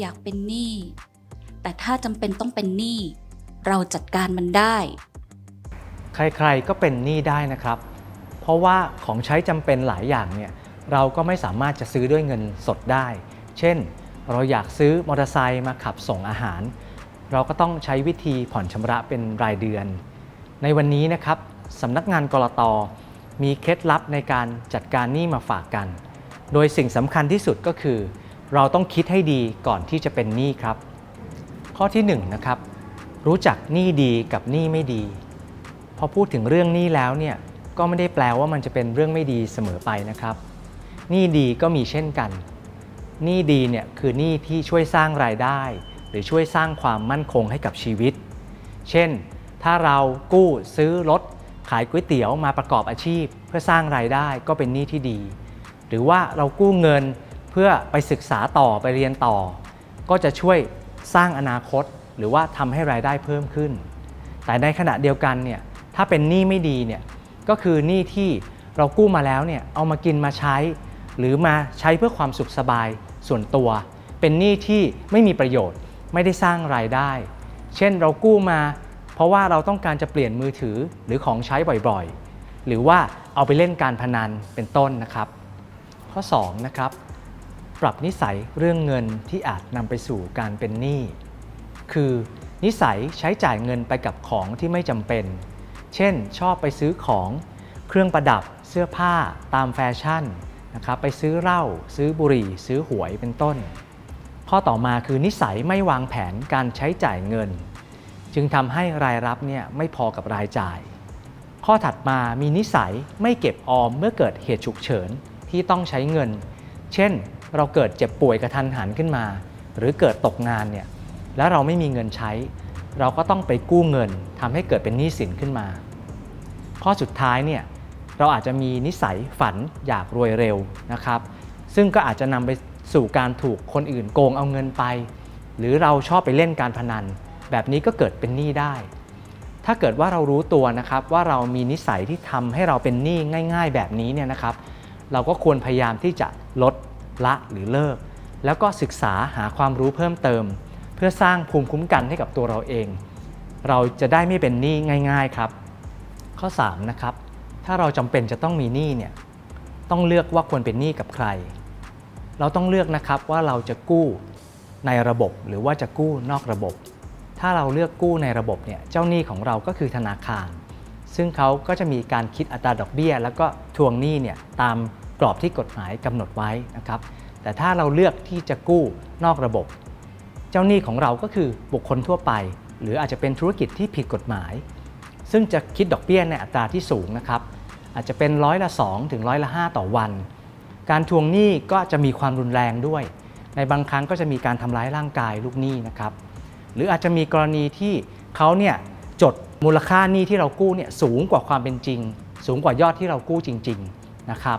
อยากเป็นหนี้แต่ถ้าจำเป็นต้องเป็นหนี้เราจัดการมันได้ ใครๆก็เป็นหนี้ได้นะครับ เพราะว่าของใช้จำเป็นหลายอย่างเนี่ยเราก็ไม่สามารถจะซื้อด้วยเงินสดได้ เช่น เราอยากซื้อมอเตอร์ไซค์มาขับส่งอาหาร เราก็ต้องใช้วิธีผ่อนชำระเป็นรายเดือน ในวันนี้นะครับสำนักงานกรตมีเคล็ดลับในการจัดการหนี้มาฝากกัน โดยสิ่งสำคัญที่สุดก็คือ เราต้องคิดให้ดีก่อนที่จะเป็นหนี้ครับ ข้อที่หนึ่งนะครับ รู้จักหนี้ดีกับหนี้ไม่ดี พอพูดถึงเรื่องหนี้แล้วเนี่ยก็ไม่ได้แปลว่ามันจะเป็นเรื่องไม่ดีเสมอไปนะครับหนี้ดีก็มีเช่นกันหนี้ดีเนี่ยคือหนี้ที่ช่วยสร้างรายได้ หรือช่วยสร้างความมั่นคงให้กับชีวิต เช่น ถ้าเรากู้ซื้อรถขายก๋วยเตี๋ยวมาประกอบอาชีพ เพื่อสร้างรายได้ก็เป็นหนี้ที่ดี หรือว่าเรากู้เงิน เพื่อไปศึกษาต่อไปเรียนต่อ ก็จะช่วยสร้างอนาคต หรือว่าทำให้รายได้เพิ่มขึ้น แต่ในขณะเดียวกันเนี่ยถ้าเป็นหนี้ไม่ดีเนี่ยก็คือหนี้ที่เรากู้มาแล้วเนี่ยเอามากินมาใช้ หรือมาใช้เพื่อความสุขสบายส่วนตัว เป็นหนี้ที่ไม่มีประโยชน์ไม่ได้สร้างรายได้ เช่นเรากู้มา เพราะว่าเราต้องการจะเปลี่ยนมือถือหรือของใช้บ่อยๆ หรือว่าเอาไปเล่นการพนันเป็นต้นนะครับ ข้อ 2 นะครับ ปรับนิสัยเรื่องเงินที่อาจนำไปสู่การเป็นหนี้ คือ นิสัยใช้จ่ายเงินไปกับของที่ไม่จำเป็น เช่น ชอบไปซื้อของ เครื่องประดับ เสื้อผ้า ตามแฟชั่นนะครับ ไปซื้อเหล้า ซื้อบุหรี่ ซื้อหวย เป็นต้น ข้อต่อมาคือนิสัยไม่วางแผนการใช้จ่ายเงิน จึงทำให้รายรับเนี่ยไม่พอกับรายจ่าย ข้อถัดมามีนิสัยไม่เก็บออมเมื่อเกิดเหตุฉุกเฉินที่ต้องใช้เงิน เช่น เราเกิดเจ็บป่วยกระทันหันขึ้นมา หรือเกิดตกงานเนี่ยแล้วเราไม่มีเงินใช้ เราก็ต้องไปกู้เงินทำให้เกิดเป็นหนี้สินขึ้นมา ข้อสุดท้ายเนี่ยเราอาจจะมีนิสัยฝันอยากรวยเร็วนะครับ ซึ่งก็อาจจะนำไปสู่การถูกคนอื่นโกงเอาเงินไป หรือเราชอบไปเล่นการพนัน แบบนี้ก็เกิดเป็นหนี้ได้ ถ้าเกิดว่าเรารู้ตัวนะครับว่าเรามีนิสัยที่ทำให้เราเป็นหนี้ง่าย ๆ แบบนี้เนี่ยนะครับ เราก็ควรพยายามที่จะลด ละหรือเลิก แล้วก็ศึกษาหาความรู้เพิ่มเติม เพื่อสร้างภูมิคุ้มกันให้กับตัวเราเอง เราจะได้ไม่เป็นหนี้ง่าย ๆครับ ข้อ3นะครับถ้าเราจำเป็นจะต้องมีหนี้เนี่ยต้องเลือกว่าควรเป็นหนี้กับใคร เราต้องเลือกนะครับว่าเราจะกู้ในระบบหรือว่าจะกู้นอกระบบ ถ้าเราเลือกกู้ในระบบเนี่ยเจ้าหนี้ของเราก็คือธนาคาร ซึ่งเขาก็จะมีการคิดอัตราดอกเบี้ย แล้วก็ทวงหนี้เนี่ยตาม กรอบที่กฎหมายกำหนดไว้นะครับ แต่ถ้าเราเลือกที่จะกู้นอกระบบ เจ้าหนี้ของเราก็คือบุคคลทั่วไป หรืออาจจะเป็นธุรกิจที่ผิดกฎหมาย ซึ่งจะคิดดอกเบี้ยในอัตราที่สูงนะครับ อาจจะเป็นร้อยละ2ถึงร้อยละ5ต่อวัน การทวงหนี้ก็จะมีความรุนแรงด้วย ในบางครั้งก็จะมีการทำร้ายร่างกายลูกหนี้นะครับหรืออาจจะมีกรณีที่เขาเนี่ยจดมูลค่าหนี้ที่เรากู้เนี่ยสูงกว่าความเป็นจริง สูงกว่ายอดที่เรากู้จริง ๆ นะครับ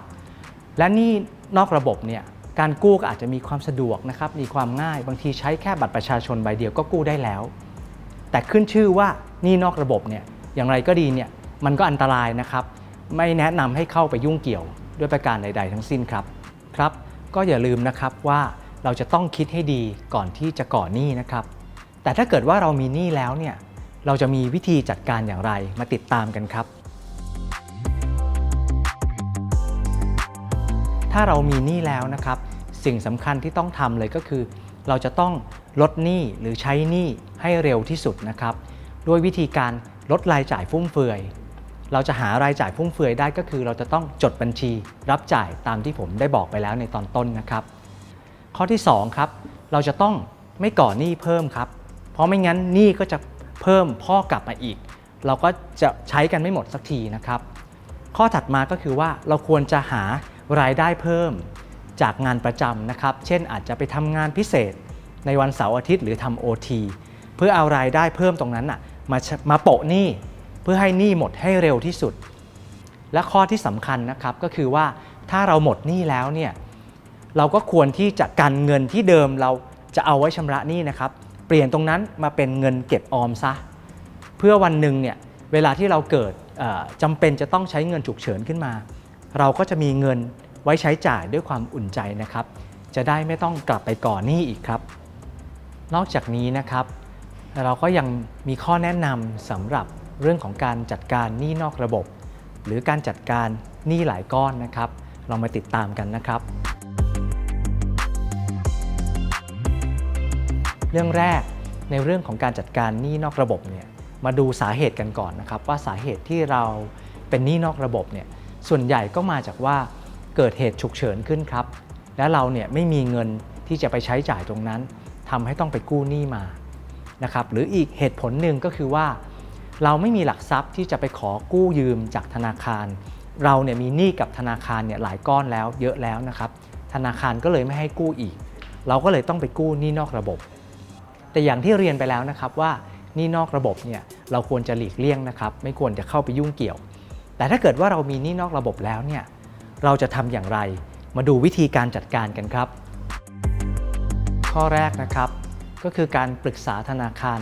และนี่นอกระบบเนี่ยการกู้ก็อาจจะมีความสะดวกนะครับมีความง่ายบางทีใช้แค่บัตรประชาชนใบเดียวก็กู้ได้แล้ว แต่ขึ้นชื่อว่านี่นอกระบบเนี่ยอย่างไรก็ดีเนี่ยมันก็อันตรายนะครับ ไม่แนะนำให้เข้าไปยุ่งเกี่ยวด้วยประการใด ๆ ทั้งสิ้นครับครับ ก็อย่าลืมนะครับว่าเราจะต้องคิดให้ดีก่อนที่จะก่อหนี้นะครับ แต่ถ้าเกิดว่าเรามีหนี้แล้วเนี่ยเราจะมีวิธีจัดการอย่างไรมาติดตามกันครับ ถ้าเรามีหนี้แล้วนะครับ สิ่งสำคัญที่ต้องทำเลยก็คือ เราจะต้องลดหนี้หรือใช้หนี้ให้เร็วที่สุดนะครับ ด้วยวิธีการลดรายจ่ายฟุ่มเฟือย เราจะหารายจ่ายฟุ่มเฟือยได้ก็คือ เราจะต้องจดบัญชี รับจ่ายตามที่ผมได้บอกไปแล้วในตอนต้นนะครับ ข้อที่2ครับเราจะต้องไม่ก่อหนี้เพิ่มครับ เพราะไม่งั้นหนี้ก็จะเพิ่มพ่อกลับมาอีก เราก็จะใช้กันไม่หมดสักทีนะครับ ข้อถัดมาก็คือว่าเราควรจะหา รายได้เพิ่มจากงานประจำนะครับ เช่นอาจจะไปทำงานพิเศษในวันเสาร์อาทิตย์หรือทำ OT เพื่อเอารายได้เพิ่มตรงนั้นน่ะมามาโปะหนี้เพื่อให้หนี้หมดให้เร็วที่สุด และข้อที่สำคัญนะครับก็คือว่าถ้าเราหมดหนี้แล้วเนี่ยเราก็ควรที่จะกันเงินที่เดิมเราจะเอาไว้ชำระหนี้นะครับ เปลี่ยนตรงนั้นมาเป็นเงินเก็บออมซะ เพื่อวันหนึ่งเนี่ยเวลาที่เราเกิดจำเป็นจะต้องใช้เงินฉุกเฉินขึ้นมา เราก็จะมีเงิน ไว้ใช้จ่ายด้วยความอุ่นใจนะครับ จะได้ไม่ต้องกลับไปก่อหนี้อีกครับ นอกจากนี้นะครับ เราก็ยังมีข้อแนะนำสำหรับเรื่องของการจัดการหนี้นอกระบบ หรือการจัดการหนี้หลายก้อนนะครับ เรามาติดตามกันนะครับ เรื่องแรกในเรื่องของการจัดการหนี้นอกระบบเนี่ยมาดูสาเหตุกันก่อนนะครับ ว่าสาเหตุที่เราเป็นหนี้นอกระบบเนี่ยส่วนใหญ่ก็มาจากว่า เกิดเหตุฉุกเฉินขึ้นครับ และเราเนี่ยไม่มีเงินที่จะไปใช้จ่ายตรงนั้นทำให้ต้องไปกู้หนี้มานะครับหรืออีกเหตุผลหนึ่งก็คือว่า เราไม่มีหลักทรัพย์ที่จะไปขอกู้ยืมจากธนาคาร เราเนี่ยมีหนี้กับธนาคารเนี่ยหลายก้อนแล้วเยอะแล้วนะครับธนาคารก็เลยไม่ให้กู้อีก เราก็เลยต้องไปกู้หนี้นอกระบบ แต่อย่างที่เรียนไปแล้วนะครับว่าหนี่นอกระบบเนี่ยเราควรจะหลีกเลี่ยงนะครับ ไม่ควรจะเข้าไปยุ่งเกี่ยว แต่ถ้าเกิดว่าเรามีหนี้นอกระบบแล้วเนี่ย เราจะทำอย่างไร มาดูวิธีการจัดการกันครับ ข้อแรกนะครับ ก็คือการปรึกษาธนาคาร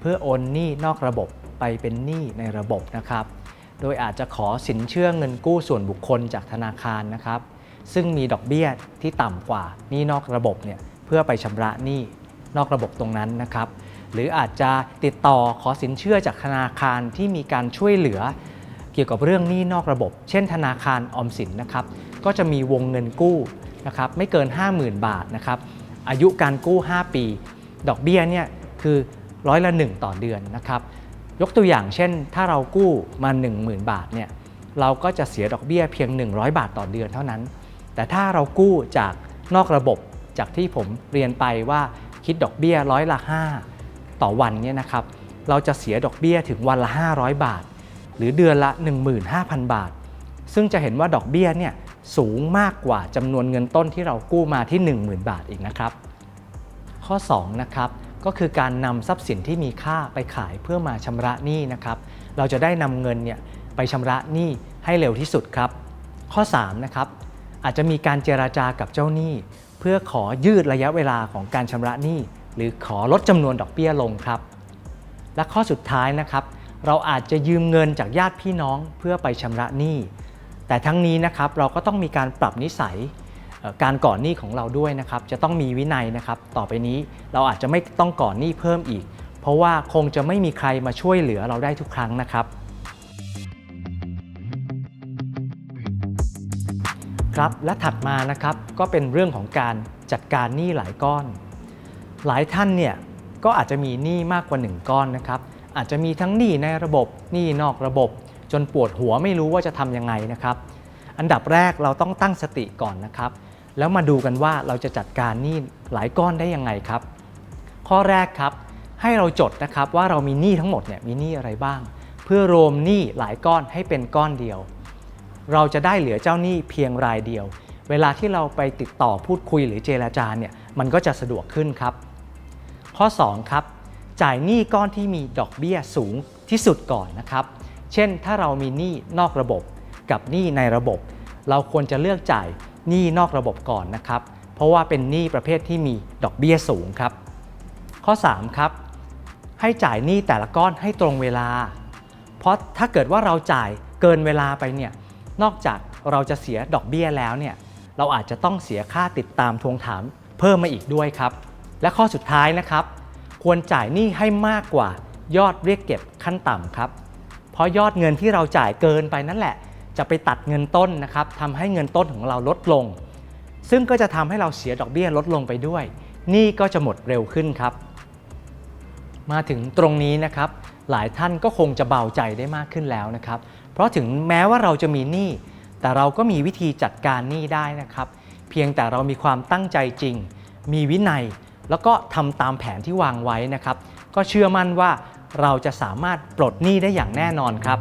เพื่อโอนหนี้นอกระบบไปเป็นหนี้ในระบบนะครับ โดยอาจจะขอสินเชื่อเงินกู้ส่วนบุคคลจากธนาคารนะครับ ซึ่งมีดอกเบี้ยที่ต่ำกว่าหนี้นอกระบบเนี่ยเพื่อไปชำระหนี้นอกระบบตรงนั้นนะครับ หรืออาจจะติดต่อขอสินเชื่อจากธนาคารที่มีการช่วยเหลือ กี่ยวกับเรื่องหนี้นอกระบบ เช่น ธนาคารออมสินนะครับก็จะมีวงเงินกู้นะครับไม่เกิน 50,000 บาทนะครับอายุการกู้ 5 ปี ดอกเบี้ยเนี่ยคือร้อยละ 1 ต่อเดือนนะครับยกตัวอย่างเช่น ถ้าเรากู้มา 10,000 บาทเนี่ยเราก็จะเสียดอกเบี้ยเพียง 100 บาทต่อเดือนเท่านั้น แต่ถ้าเรากู้จากนอกระบบจากที่ผมเรียนไปว่าคิดดอกเบี้ยร้อยละ 5 ต่อวันเนี่ยนะครับเราจะเสียดอกเบี้ยถึงวันละ 500 บาท หรือเดือนละ 15,000 บาท ซึ่งจะเห็นว่าดอกเบี้ยเนี่ยสูงมากกว่าจำนวนเงินต้นที่เรากู้มาที่ 10,000 บาทอีกนะครับ ข้อ2นะครับก็คือการนำทรัพย์สินที่มีค่าไปขายเพื่อมาชำระหนี้นะครับ เราจะได้นำเงินเนี่ยไปชำระหนี้ให้เร็วที่สุดครับ ข้อ3นะครับอาจจะมีการเจราจากับเจ้าหนี้ เพื่อขอยืดระยะเวลาของการชำระหนี้ หรือขอลดจำนวนดอกเบี้ยลงครับ และข้อสุดท้ายนะครับ เราอาจจะยืมเงินจากญาติพี่น้องเพื่อไปชำระหนี้ แต่ทั้งนี้นะครับเราก็ต้องมีการปรับนิสัยการก่อนหนี้ของเราด้วยนะครับจะต้องมีวินัยนะครับ ต่อไปนี้เราอาจจะไม่ต้องก่อนหนี้เพิ่มอีก เพราะว่าคงจะไม่มีใครมาช่วยเหลือเราได้ทุกครั้งนะครับ ครับและถัดมานะครับก็เป็นเรื่องของการจัดการหนี้หลายก้อน หลายท่านเนี่ยก็อาจจะมีหนี้มากกว่า 1 ก้อนนะครับ อาจจะมีทั้งหนี้ในระบบหนี้นอกระบบ จนปวดหัวไม่รู้ว่าจะทำยังไงนะครับ อันดับแรกเราต้องตั้งสติก่อนนะครับ แล้วมาดูกันว่าเราจะจัดการหนี้หลายก้อนได้ยังไงครับ ข้อแรกครับ ให้เราจดนะครับว่าเรามีหนี้ทั้งหมดเนี่ยมีหนี้อะไรบ้าง เพื่อรวมหนี้หลายก้อนให้เป็นก้อนเดียว เราจะได้เหลือเจ้าหนี้เพียงรายเดียว เวลาที่เราไปติดต่อพูดคุยหรือเจรจาเนี่ยมันก็จะสะดวกขึ้นครับ ข้อ 2 ครับ จ่ายหนี้ก้อนที่มีดอกเบี้ยสูงที่สุดก่อนนะครับ เช่นถ้าเรามีหนี้นอกระบบกับหนี้ในระบบ เราควรจะเลือกจ่ายหนี้นอกระบบก่อนนะครับ เพราะว่าเป็นหนี้ประเภทที่มีดอกเบี้ยสูงครับ ข้อ 3 ครับ ให้จ่ายหนี้แต่ละก้อนให้ตรงเวลา เพราะถ้าเกิดว่าเราจ่ายเกินเวลาไปเนี่ยนอกจากเราจะเสียดอกเบี้ยแล้วเนี่ยเราอาจจะต้องเสียค่าติดตามทวงถามเพิ่มมาอีกด้วยครับ และข้อสุดท้ายนะครับ ควรจ่ายหนี้ให้มากกว่ายอดเรียกเก็บขั้นต่ำครับ เพราะยอดเงินที่เราจ่ายเกินไปนั่นแหละ จะไปตัดเงินต้นนะครับทำให้เงินต้นของเราลดลง ซึ่งก็จะทำให้เราเสียดอกเบี้ยลดลงไปด้วยหนี้ก็จะหมดเร็วขึ้นครับ มาถึงตรงนี้นะครับ หลายท่านก็คงจะเบาใจได้มากขึ้นแล้วนะครับ เพราะถึงแม้ว่าเราจะมีหนี้แต่เราก็มีวิธีจัดการหนี้ได้นะครับ เพียงแต่เรามีความตั้งใจจริง มีวินัย แล้วก็ทำตามแผนที่วางไว้นะครับ ก็เชื่อมั่นว่าเราจะสามารถปลดหนี้ได้อย่างแน่นอนครับ